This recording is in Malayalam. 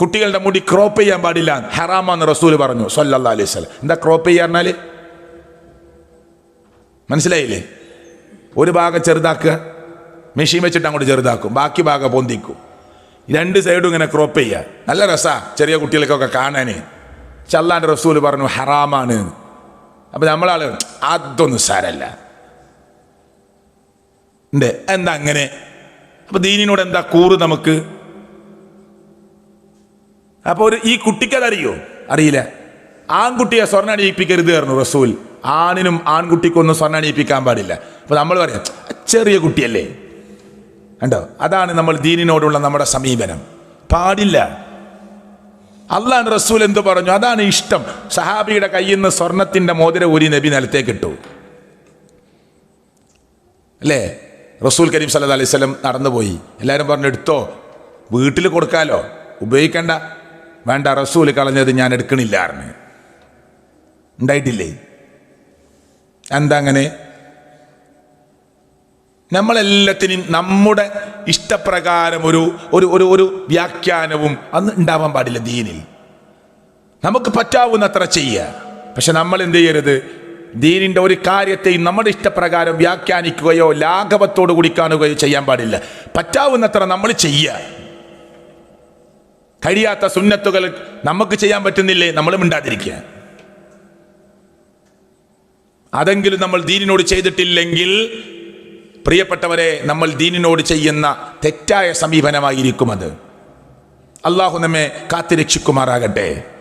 കുട്ടികളുടെ മുടി ക്രോപ്പ് ചെയ്യാൻ പാടില്ല ഹറാമാന്ന് റസൂൽ പറഞ്ഞു സല്ലല്ലാ അലൈഹി സ്വലം എന്താ ക്രോപ്പ് ചെയ്യുക പറഞ്ഞാൽ മനസ്സിലായില്ലേ? ഒരു ഭാഗം ചെറുതാക്കുക മെഷീൻ വെച്ചിട്ട് അങ്ങോട്ട് ചെറുതാക്കും ബാക്കി ഭാഗം പൊന്തിക്കും. രണ്ട് സൈഡും ഇങ്ങനെ ക്രോപ്പ് ചെയ്യുക. നല്ല രസാ ചെറിയ കുട്ടികൾക്കൊക്കെ കാണാൻ ചല്ലാന്റെ റസൂൽ പറഞ്ഞു ഹറാമാണ്. അപ്പം നമ്മളാൾ അതൊന്നും സാരല്ല. എന്താ അങ്ങനെ? അപ്പം ദീനിനോട് എന്താ കൂറ് നമുക്ക്? അപ്പൊ ഒരു ഈ കുട്ടിക്ക് അതറിയോ? അറിയില്ല. ആൺകുട്ടിയെ സ്വർണ പറഞ്ഞു റസൂൽ. ആണിനും ആൺകുട്ടിക്കൊന്നും സ്വർണ അണിയിപ്പിക്കാൻ പാടില്ല. അപ്പൊ നമ്മൾ പറയാം ചെറിയ കുട്ടിയല്ലേ? കണ്ടോ? അതാണ് നമ്മൾ ദീനിനോടുള്ള നമ്മുടെ സമീപനം. പാടില്ല. അള്ളാൻ റസൂൽ എന്തു പറഞ്ഞു? അതാണ് ഇഷ്ടം. സഹാബിയുടെ കയ്യിൽ നിന്ന് സ്വർണത്തിന്റെ മോതിര ഒരു നബി നിലത്തേക്ക് ഇട്ടു. അല്ലേ? റസൂൽ കരീം സല്ലാ അലൈഹി വസല്ലം നടന്നുപോയി. എല്ലാവരും പറഞ്ഞു എടുത്തോ. വീട്ടിൽ കൊടുക്കാലോ. ഉപയോഗിക്കണ്ട. വേണ്ട റസൂൽ കളഞ്ഞത് ഞാൻ എടുക്കണില്ല ഉണ്ടായിട്ടില്ലേ? എന്താ അങ്ങനെ? നമ്മളെല്ലാത്തിനും നമ്മുടെ ഇഷ്ടപ്രകാരം ഒരു ഒരു ഒരു ഒരു വ്യാഖ്യാനവും അന്ന് ഉണ്ടാവാൻ പാടില്ല ദീനിൽ. നമുക്ക് പറ്റാവുന്നത്ര ചെയ്യുക പക്ഷെ നമ്മൾ എന്ത് ചെയ്യരുത്? ദീനിന്റെ ഒരു കാര്യത്തെയും നമ്മുടെ ഇഷ്ടപ്രകാരം വ്യാഖ്യാനിക്കുകയോ ലാഘവത്തോട് കൂടി കാണുകയോ ചെയ്യാൻ പാടില്ല. പറ്റാവുന്നത്ര നമ്മൾ ചെയ്യുക കഴിയാത്ത സുന്നത്തുകൾ നമുക്ക് ചെയ്യാൻ പറ്റുന്നില്ലേ? നമ്മൾ മിണ്ടാതിരിക്കുക. അതെങ്കിലും നമ്മൾ ദീനിനോട് ചെയ്തിട്ടില്ലെങ്കിൽ പ്രിയപ്പെട്ടവരെ നമ്മൾ ദീനിനോട് ചെയ്യുന്ന തെറ്റായ സമീപനമായിരിക്കും അത്. അള്ളാഹു നമ്മെ കാത്തിരക്ഷിക്കുമാറാകട്ടെ.